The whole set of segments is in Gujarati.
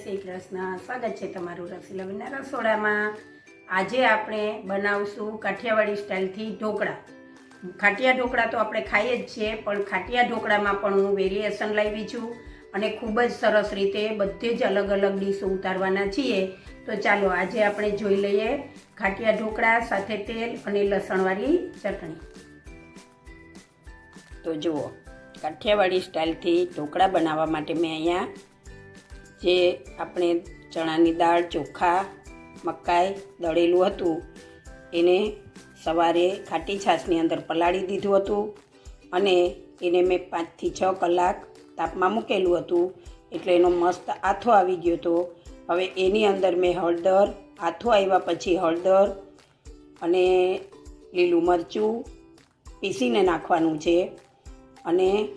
શ્રી કૃષ્ણ. સ્વાગત છે તમારું રસીલાબેનના રસોડામાં. આજે આપણે બનાવશું કાઠિયાવાડી સ્ટાઇલથી ઢોકળા. ખાટિયા ઢોકળા તો આપણે ખાઈએ જ છીએ, પણ ખાટિયા ઢોકળામાં પણ હું વેરિએશન લાવી છું અને ખૂબ જ સરસ રીતે બધે જ અલગ અલગ ડીશો ઉતારવાના છીએ. તો ચાલો આજે આપણે જોઈ લઈએ ખાટિયા ઢોકળા, સાથે તેલ અને લસણવાળી ચટણી. તો જુઓ, કાઠિયાવાડી સ્ટાઇલથી ઢોકળા બનાવવા માટે મેં અહીંયા જે આપણે ચણાની દાળ, ચોખા, મકાઈ, દળેલું હતું, એને સવારે ખાટી છાશની અંદર પલાળી દીધું હતું અને એને મેં પાંચથી છ કલાક તાપમાં મૂકેલું હતું. એટલે એનો મસ્ત આથો આવી ગયો હતો. હવે એની અંદર મેં હળદર, આથો આવ્યા પછી હળદર અને લીલું મરચું પીસીને નાખવાનું છે. અને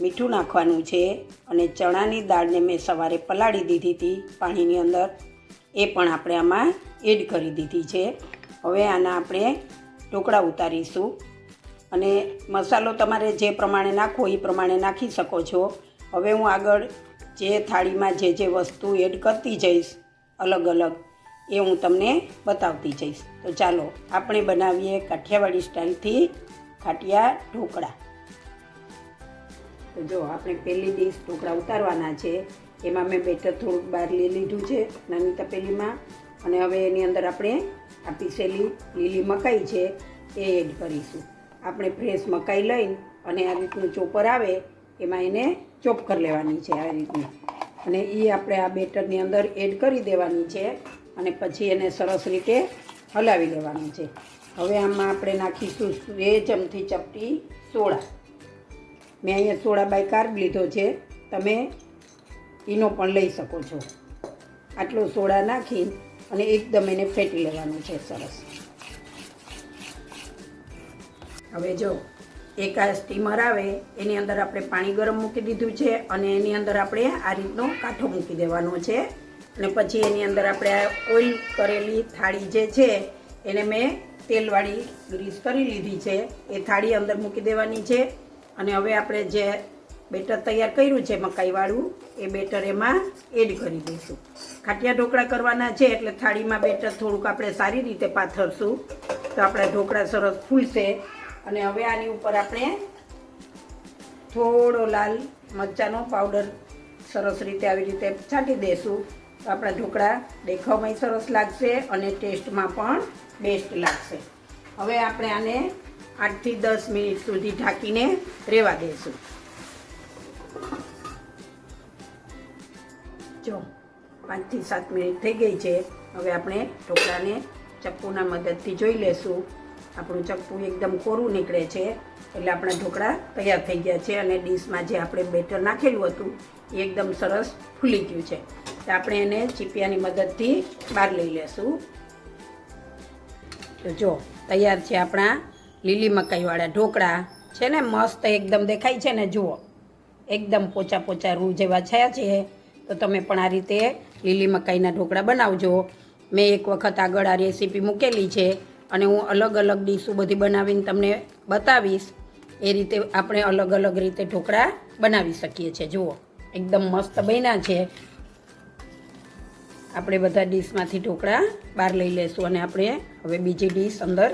મીઠું નાખવાનું છે અને ચણાની દાળને મેં સવારે પલાળી દીધી હતી પાણીની અંદર. એ પણ આપણે આમાં એડ કરી દીધી છે. હવે આના આપણે ઢોકળા ઉતારીશું. અને મસાલો તમારે જે પ્રમાણે નાખવો એ પ્રમાણે નાખી શકો છો. હવે હું આગળ જે થાળીમાં જે જે વસ્તુ એડ કરતી જઈશ, અલગ અલગ, એ હું તમને બતાવતી જઈશ. તો ચાલો, આપણે બનાવીએ કાઠિયાવાડી સ્ટાઇલથી ખાટિયા ઢોકળા. તો જો, આપણે પહેલી ડીશ ઢોકળા ઉતારવાના છે. એમાં મેં બેટર થોડુંક બહાર લઈ લીધું છે, નાની તપેલીમાં. અને હવે એની અંદર આપણે આ પીસેલી લીલી મકાઈ છે, એ એડ કરીશું. આપણે ફ્રેશ મકાઈ લઈને અને આ રીતનું ચોપર આવે, એમાં એને ચોપ કરી લેવાની છે આ રીતની. અને એ આપણે આ બેટરની અંદર એડ કરી દેવાની છે અને પછી એને સરસ રીતે હલાવી લેવાનું છે. હવે આમાં આપણે નાખીશું બે ચમચી ચપટી સોડા. મેં અહીંયા સોડા બાય કાર્બ લીધો છે. તમે એનો પણ લઈ શકો છો. આટલો સોડા નાખી અને એકદમ એને ફેટી લેવાનું છે સરસ. હવે જો, એક આ સ્ટીમર આવે, એની અંદર આપણે પાણી ગરમ મૂકી દીધું છે અને એની અંદર આપણે આ રીતનો કાંઠો મૂકી દેવાનો છે. અને પછી એની અંદર આપણે આ ઓઇલ કરેલી થાળી જે છે, એને મેં તેલવાળી ગ્રીસ કરી લીધી છે. એ થાળી અંદર મૂકી દેવાની છે. અને હવે આપણે જે બેટર તૈયાર કર્યું છે મકાઈવાળું, એ બેટર એમાં એડ કરી દઈશું. ખાટિયા ઢોકળા કરવાના છે એટલે થાળીમાં બેટર થોડુંક આપણે સારી રીતે પાથરશું. તો આપણા ઢોકળા સરસ ફૂલશે. અને હવે આની ઉપર આપણે થોડો લાલ મરચાંનો પાવડર સરસ રીતે આવી રીતે છાંટી દઈશું. તો આપણા ઢોકળા દેખાવમાંય સરસ લાગશે અને ટેસ્ટમાં પણ બેસ્ટ લાગશે. હવે આપણે આને આઠથી દસ મિનિટ સુધી ઢાંકીને રહેવા દઈશું જો, પાંચથી સાત મિનિટ થઈ ગઈ છે. હવે આપણે ઢોકળાને ચપ્પુના મદદથી જોઈ લેશું. આપણું ચપ્પુ એકદમ કોરું નીકળે છે. એટલે આપણા ઢોકળા તૈયાર થઈ ગયા છે અને ડીશમાં જે આપણે બેટર નાખેલું હતું, એ એકદમ સરસ ફૂલી ગયું છે. તો આપણે એને ચીપિયાની મદદથી બહાર લઈ લેશું. તો જો, તૈયાર છે આપણા લીલી મકાઈવાળા ઢોકળા છે ને, મસ્ત એકદમ દેખાય છે ને, જુઓ. એકદમ પોચા પોચા રૂ જેવા થયા છે તો તમે પણ આ રીતે લીલી મકાઈના ઢોકળા બનાવજો. મેં એક વખત આગળ આ રેસીપી મૂકેલી છે અને હું અલગ અલગ ડીશું બધી બનાવીને તમને બતાવીશ. એ રીતે આપણે અલગ અલગ રીતે ઢોકળા બનાવી શકીએ છીએ. જુઓ, એકદમ મસ્ત બન્યા છે. આપણે બધા ડીશમાંથી ઢોકળા બહાર લઈ લેશું અને આપણે હવે બીજી ડીશ અંદર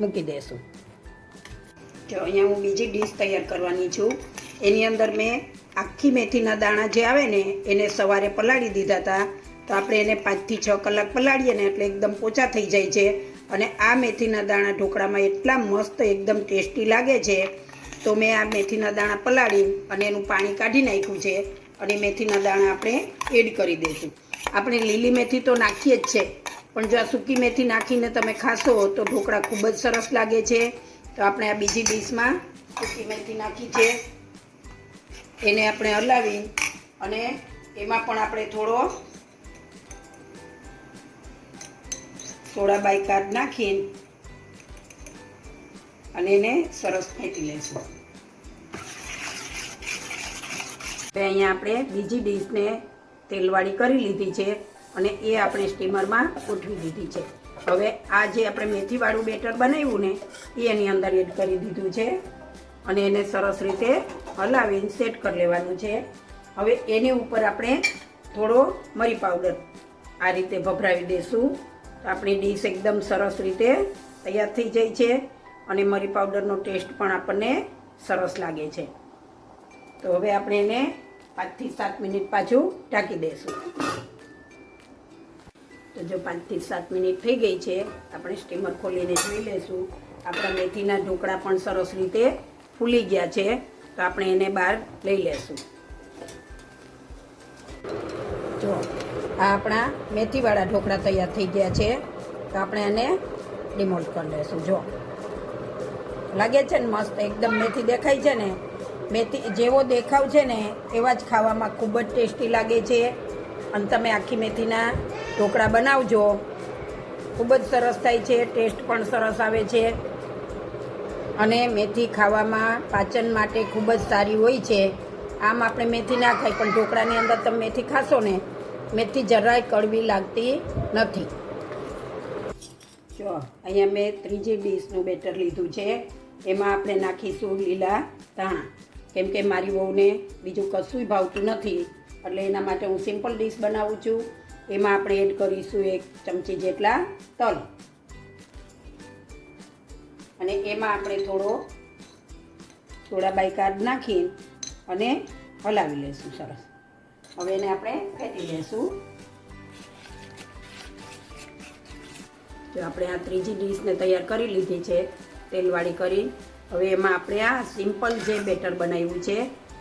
મૂકી દઈશું જો અહીંયા હું બીજી ડીશ તૈયાર કરવાની છું. એની અંદર મેં આખી મેથીના દાણા જે આવે ને, એને સવારે પલાળી દીધા હતા. તો આપણે એને પાંચથી છ કલાક પલાળીએ ને એટલે એકદમ પોચા થઈ જાય છે. અને આ મેથીના દાણા ઢોકળામાં એટલા મસ્ત એકદમ ટેસ્ટી લાગે છે. તો મેં આ મેથીના દાણા પલાળી અને એનું પાણી કાઢી નાખ્યું છે. અને મેથીના દાણા આપણે એડ કરી દઈશું. આપણે લીલી મેથી તો નાખીએ જ છે. પણ જો આ સૂકી મેથી નાખીને તમે ખાશો તો ઢોકળા ખૂબ જ સરસ લાગે છે. તો આપણે આ બીજી ડીશમાં સૂકી મેથી નાખી છે. એને આપણે હલાવી અને એમાં પણ આપણે થોડો સોડા બાયકાર નાખીને અને એને સરસ ફેંટી લઈશું હવે અહીંયા આપણે બીજી ડીશને તેલવાળી કરી લીધી છે અને એ આપણે સ્ટીમરમાં ગોઠવી દીધી છે. હવે આ જે આપણે મેથીવાળું બેટર બનાવ્યું ને, એ એની અંદર એડ કરી દીધું છે. અને એને સરસ રીતે હલાવીને સેટ કરી લેવાનું છે. હવે એની ઉપર આપણે થોડો મરી પાવડર આ રીતે ભભરાવી દઈશું તો આપણી ડીશ એકદમ સરસ રીતે તૈયાર થઈ જાય છે અને મરી પાવડરનો ટેસ્ટ પણ આપણને સરસ લાગે છે. તો હવે આપણે એને પાંચથી સાત મિનિટ પાછું ઢાંકી દઈશું તો જો પાંચથી સાત મિનિટ થઈ ગઈ છે, આપણે સ્ટીમર ખોલીને જોઈ લઈશું. આપણા મેથીના ઢોકળા પણ સરસ રીતે ફૂલી ગયા છે, તો આપણે એને બહાર લઈ લેશું જો, આ આપણા મેથીવાળા ઢોકળા તૈયાર થઈ ગયા છે, તો આપણે એને ડિમોલ્ટ કરી લઈશું. જો, લાગે છે ને મસ્ત, એકદમ મેથી દેખાય છે ને? મેથી જેવો દેખાવ છે ને, એવા જ ખાવામાં ખૂબ જ ટેસ્ટી લાગે છે. અને તમે આખી મેથીના ઢોકળા બનાવજો. ખૂબ જ સરસ થાય છે, ટેસ્ટ પણ સરસ આવે છે. અને મેથી ખાવામાં પાચન માટે ખૂબ જ સારી હોય છે. આમ આપણે મેથી ના ખાઈ, પણ ઢોકળાની અંદર તમે મેથી ખાશો ને, મેથી જરાય કડવી લાગતી નથી. જો, અહીંયા મેં ત્રીજી ડીશનું બેટર લીધું છે. એમાં આપણે નાખીશું લીલા ધાણા. કેમ કે મારી વહુને બીજું કશું ભાવતું નથી. એટલે એના માટે હું સિમ્પલ ડીશ બનાવું છું. એમાં આપણે એડ કરીશું એક ચમચી જેટલા તલ. અને એમાં આપણે થોડો, થોડા બાયકાર્ડ નાખી અને હલાવી લઈશું સરસ. હવે એને આપણે ફેટી લઈશું જો આપણે આ ત્રીજી ડીશને તૈયાર કરી લીધી છે, તેલવાળી કરી. હવે એમાં આપણે આ સિમ્પલ જે બેટર બનાવ્યું છે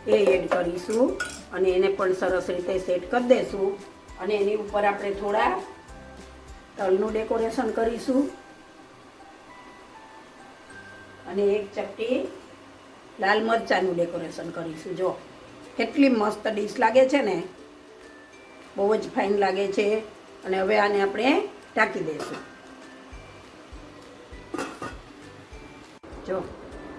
એ એડ કરીશું અને એને પણ સરસ રીતે સેટ કરી દઈશું અને એની ઉપર આપણે થોડા તલનું ડેકોરેશન કરીશું. અને એક ચપટી લાલ મરચાંનું ડેકોરેશન કરીશું. જો, કેટલી મસ્ત ડીશ લાગે છે ને? બહુ જ ફાઇન લાગે છે. અને હવે આને આપણે ઢાંકી દઈશું. જો,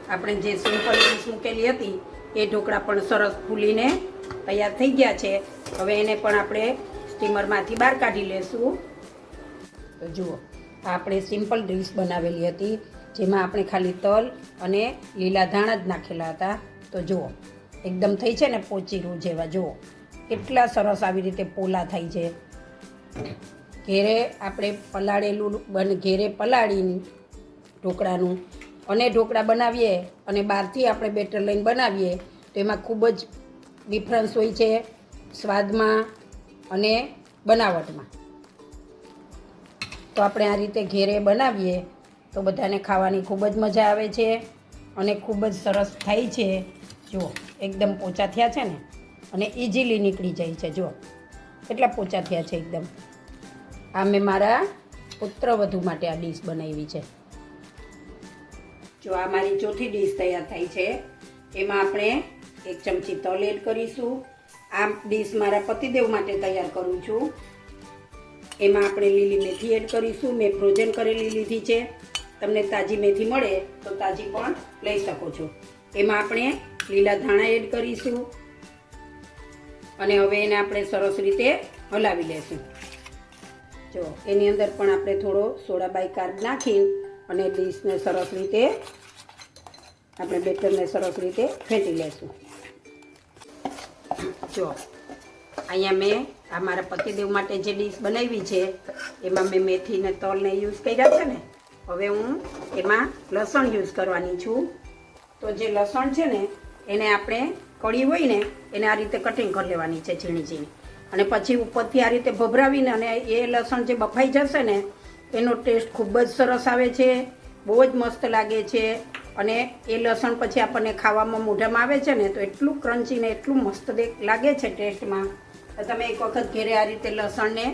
આપણે જે સિમ્પલ ડીશ મૂકેલી હતી એ ઢોકળા પણ સરસ ફૂલીને તૈયાર થઈ ગયા છે. હવે એને પણ આપણે સ્ટીમરમાંથી બહાર કાઢી લેશું. તો જુઓ આપણે સિમ્પલ ડીશ બનાવેલી હતી, જેમાં આપણે ખાલી તલ અને લીલા ધાણા જ નાખેલા હતા. તો જુઓ, એકદમ થઈ છે ને પોચીરું જેવા. જુઓ, કેટલા સરસ આવી રીતે પોલા થાય છે. ઘેરે આપણે પલાળેલું બન, ઘેરે પલાળીને ઢોકળાનું અને ઢોકળા બનાવીએ અને બહારથી આપણે બેટર લઈને બનાવીએ તો એમાં ખૂબ જ ડિફરન્સ હોય છે સ્વાદમાં અને બનાવટમાં. તો આપણે આ રીતે ઘેરે બનાવીએ તો બધાને ખાવાની ખૂબ જ મજા આવે છે અને ખૂબ જ સરસ થાય છે. જુઓ, એકદમ પોચા થયા છે ને? અને ઇઝીલી નીકળી જાય છે, જુઓ. કેટલા પોચા થયા છે એકદમ. આ મેં મારા પુત્ર વધુ માટે આ ડીશ બનાવી છે. જો આ મારી ચોથી ડીશ તૈયાર થઈ છે, એમાં આપણે એક ચમચી તલ એડ કરીશું. આ ડીશ મારા પતિદેવ માટે તૈયાર કરું છું. એમાં આપણે લીલી મેથી એડ કરીશું. મેં ફ્રોઝન કરેલી લીધી છે. તમને તાજી મેથી મળે તો તાજી પણ લઈ શકો છો. એમાં આપણે લીલા ધાણા એડ કરીશું. અને હવે એને આપણે સરસ રીતે હલાવી લેશું. જો, એની અંદર પણ આપણે થોડો સોડા બાયકાર નાખી અને ડીશને સરસ રીતે આપણે બેટરને સરસ રીતે ફેંટી લેશું. જો, અહીંયા મેં આ મારા પતિદેવ માટે જે ડીશ બનાવી છે, એમાં મેં મેથી ને તલને યુઝ કર્યા છે ને, હવે હું એમાં લસણ યુઝ કરવાની છું. તો જે લસણ છે ને, એને આપણે કળી હોય ને, એને આ રીતે કટિંગ કરી લેવાની છે ઝીણી ઝીણી. અને પછી ઉપરથી આ રીતે ભભરાવીને અને એ લસણ જે બફાઈ જશે ને, એનો ટેસ્ટ ખૂબ જ સરસ આવે છે, બહુ જ મસ્ત લાગે છે. અને એ લસણ પછી આપણને ખાવામાં મોઢામાં આવે છે ને, તો એટલું ક્રન્ચી ને એટલું મસ્ત લાગે છે ટેસ્ટમાં તો તમે એક વખત ઘેરે આ રીતે લસણને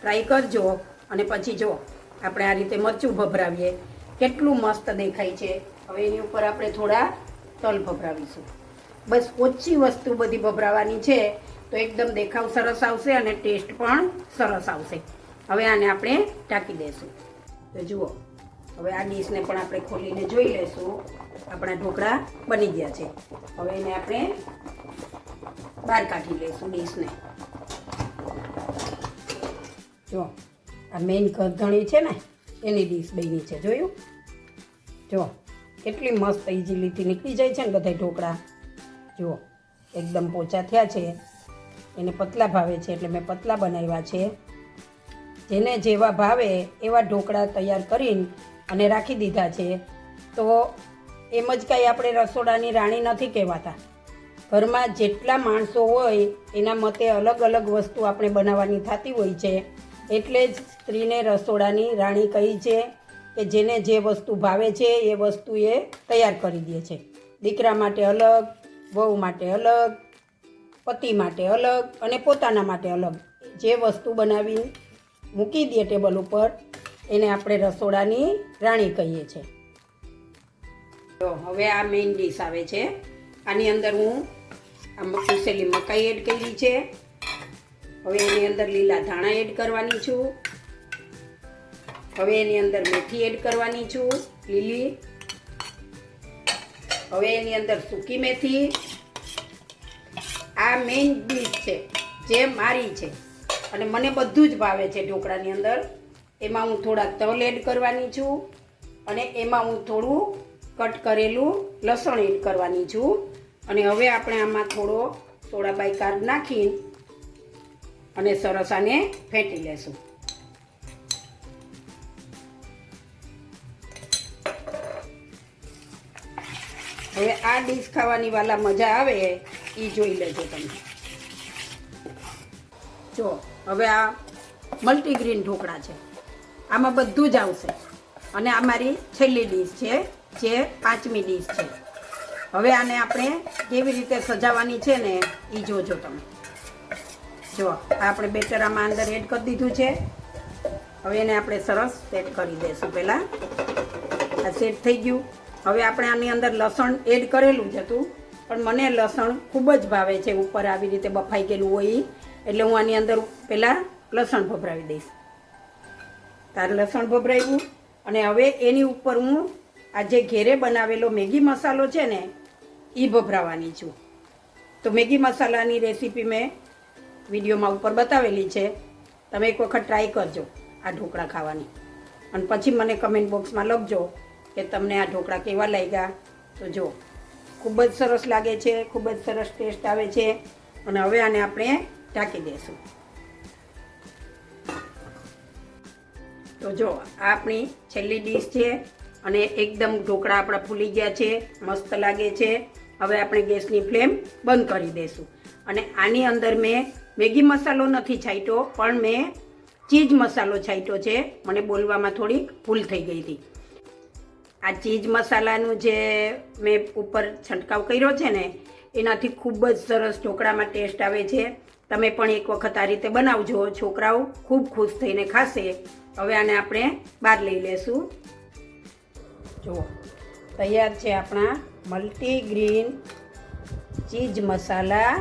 ટ્રાય કરજો અને પછી જો આપણે આ રીતે મરચું ભભરાવીએ. કેટલું મસ્ત દેખાય છે. હવે એની ઉપર આપણે થોડા તલ ભભરાવીશું. બસ ઓછી વસ્તુ બધી ભભરાવાની છે, તો એકદમ દેખાવ સરસ આવશે અને ટેસ્ટ પણ સરસ આવશે. હવે આને આપણે ઢાંકી દઈશું. તો જુઓ. હવે આ ડીશને પણ આપણે ખોલીને જોઈ લઈશું. આપણા ઢોકળા બની ગયા છે. હવે એને આપણે બહાર કાઢી લઈશું ડીશને. જો, આ મેઇન ગરધણી છે ને, એની ડીશ બની છે, જોયું? જો, કેટલી મસ્ત ઇઝીલીથી નીકળી જાય છે ને બધા ઢોકળા. જુઓ એકદમ પોચા થયા છે. એને પતલા ભાવે છે, એટલે મેં પતલા બનાવ્યા છે. જેને જેવા ભાવે એવા ઢોકળા તૈયાર કરીને અને રાખી દીધા છે. તો એમ જ કાંઈ આપણે રસોડાની રાણી નથી કહેવાતા. ઘરમાં જેટલા માણસો હોય, એના મતે અલગ અલગ વસ્તુ આપણે બનાવવાની થતી હોય છે. એટલે જ સ્ત્રીને રસોડાની રાણી કહી છે કે જેને જે વસ્તુ ભાવે છે, એ વસ્તુ એ તૈયાર કરી દે છે. દીકરા માટે અલગ, વહુ માટે અલગ, પતિ માટે અલગ અને પોતાના માટે અલગ. જે વસ્તુ બનાવી મૂકી દે ટેબલ ઉપર એને આપણે રસોડાની રાણી કહીએ છીએ. તો હવે આ મેઇન ડીશ આવે છે. આની અંદર હું આ પીસેલી મકાઈ એડ કરી છે. હવે એની અંદર લીલા ધાણા એડ કરવાની છું. હવે એની અંદર મેથી એડ કરવાની છું, લીલી. હવે એની અંદર સૂકી મેથી. આ મેઇન ડીશ છે, જે મારી છે. અને મને બધું જ ભાવે છે ઢોકળાની અંદર. એમાં હું થોડા તલ એડ કરવાની છું અને એમાં હું થોડું કટ કરેલું લસણ એડ કરવાની છું. અને હવે આપણે આમાં થોડો સોડા બાયકાર નાખી અને સરસ આને ફેંટી લેશું. હવે આ ડીશ ખાવાની વાલા મજા આવે એ જોઈ લેજો તમે. જો, હવે આ મલ્ટીગ્રીન ઢોકળા છે. આમાં બધું જ આવશે. અને આ મારી છેલ્લી ડીશ છે, જે પાંચમી ડીશ છે. હવે આને આપણે કેવી રીતે સજાવવાની છે ને એ જોજો તમે. જો આપણે બેટર આમાં અંદર એડ કરી દીધું છે. હવે એને આપણે સરસ સેટ કરી દઈશું પહેલાં. આ સેટ થઈ ગયું. હવે આપણે આની અંદર લસણ એડ કરેલું જ હતું. પણ મને લસણ ખૂબ જ ભાવે છે. ઉપર આવી રીતે બફાઈ ગયેલું હોય એટલે હું આની અંદર પહેલાં લસણ ભભરાવી દઈશ. તારે લસણ ભભરાવ્યું અને હવે એની ઉપર હું આ જે ઘેરે બનાવેલો મેગી મસાલો છે ને એ ભભરાવાની છું. તો મેગી મસાલાની રેસીપી મેં વિડીયોમાં ઉપર બતાવેલી છે. તમે એક વખત ટ્રાય કરજો આ ઢોકળા ખાવાની. અને પછી મને કમેન્ટ બોક્સમાં લખજો કે તમને આ ઢોકળા કેવા લાગ્યા. તો જો, ખૂબ જ સરસ લાગે છે, ખૂબ જ સરસ ટેસ્ટ આવે છે. અને હવે આને આપણે ઢાંકી દઈશું તો જો, આપણી છેલ્લી ડીશ છે અને એકદમ ઢોકળા આપણા ફૂલી ગયા છે, મસ્ત લાગે છે. હવે આપણે ગેસની ફ્લેમ બંધ કરી દઈશું. અને આની અંદર મેં મેગી મસાલો નથી છાંટ્યો, પણ મેં ચીઝ મસાલો છાંટ્યો છે. મને બોલવામાં થોડીક ભૂલ થઈ ગઈ હતી. આ ચીઝ મસાલાનું જે મેં ઉપર છંટકાવ કર્યો છે ને, એનાથી ખૂબ જ સરસ ઢોકળામાં ટેસ્ટ આવે છે. તમે પણ એક વખત આ રીતે બનાવજો. છોકરાઓ ખૂબ ખુશ થઈને ખાશે. હવે આને આપણે બહાર લઈ લેશું. જુઓ, તૈયાર છે આપણા મલ્ટીગ્રીન ચીઝ મસાલા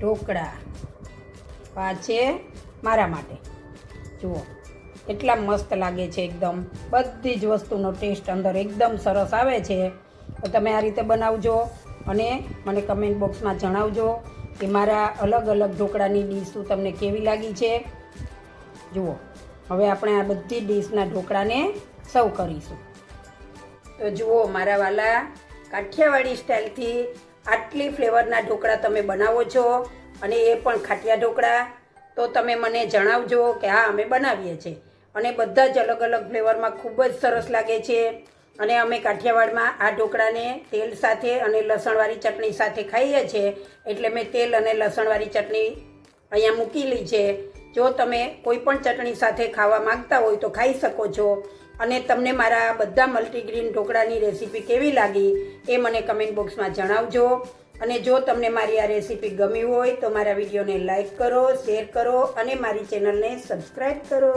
ઢોકળા. આ છે મારા માટે. જુઓ એટલા મસ્ત લાગે છે એકદમ. બધી જ વસ્તુનો ટેસ્ટ અંદર એકદમ સરસ આવે છે. તો તમે આ રીતે બનાવજો અને મને કમેન્ટ બોક્સમાં જણાવજો. કે મારા અલગ અલગ ઢોકળાની ડીશો તમને કેવી લાગી છે? જુઓ, હવે આપણે આ બધી ડીશના ઢોકળાને સર્વ કરીશું. તો જુઓ, મારા વાલા, કાઠિયાવાડી સ્ટાઇલથી આટલી ફ્લેવરના ઢોકળા તમે બનાવો છો અને એ પણ ખાટિયા ઢોકળા. તો તમે મને જણાવજો કે હા, અમે બનાવીએ છીએ. અને બધા જ અલગ અલગ ફ્લેવરમાં ખૂબ જ સરસ લાગે છે. અને અમે કાઠિયાવાડમાં આ ઢોકળાને તેલ સાથે અને લસણવાળી ચટણી સાથે ખાઈએ છીએ, એટલે મેં તેલ અને લસણવાળી ચટણી અહીંયા મૂકેલી છે. જો તમે કોઈ પણ ચટણી સાથે ખાવા માંગતા હોય તો ખાઈ શકો છો. અને તમને મારા બધા મલ્ટીગ્રીન ઢોકળાની રેસીપી કેવી લાગી એ મને કમેન્ટ બોક્સમાં જણાવજો. અને જો તમને મારી આ રેસીપી ગમી હોય તો મારા વિડીયોને લાઈક કરો, શેર કરો અને મારી ચેનલને સબસ્ક્રાઈબ કરો.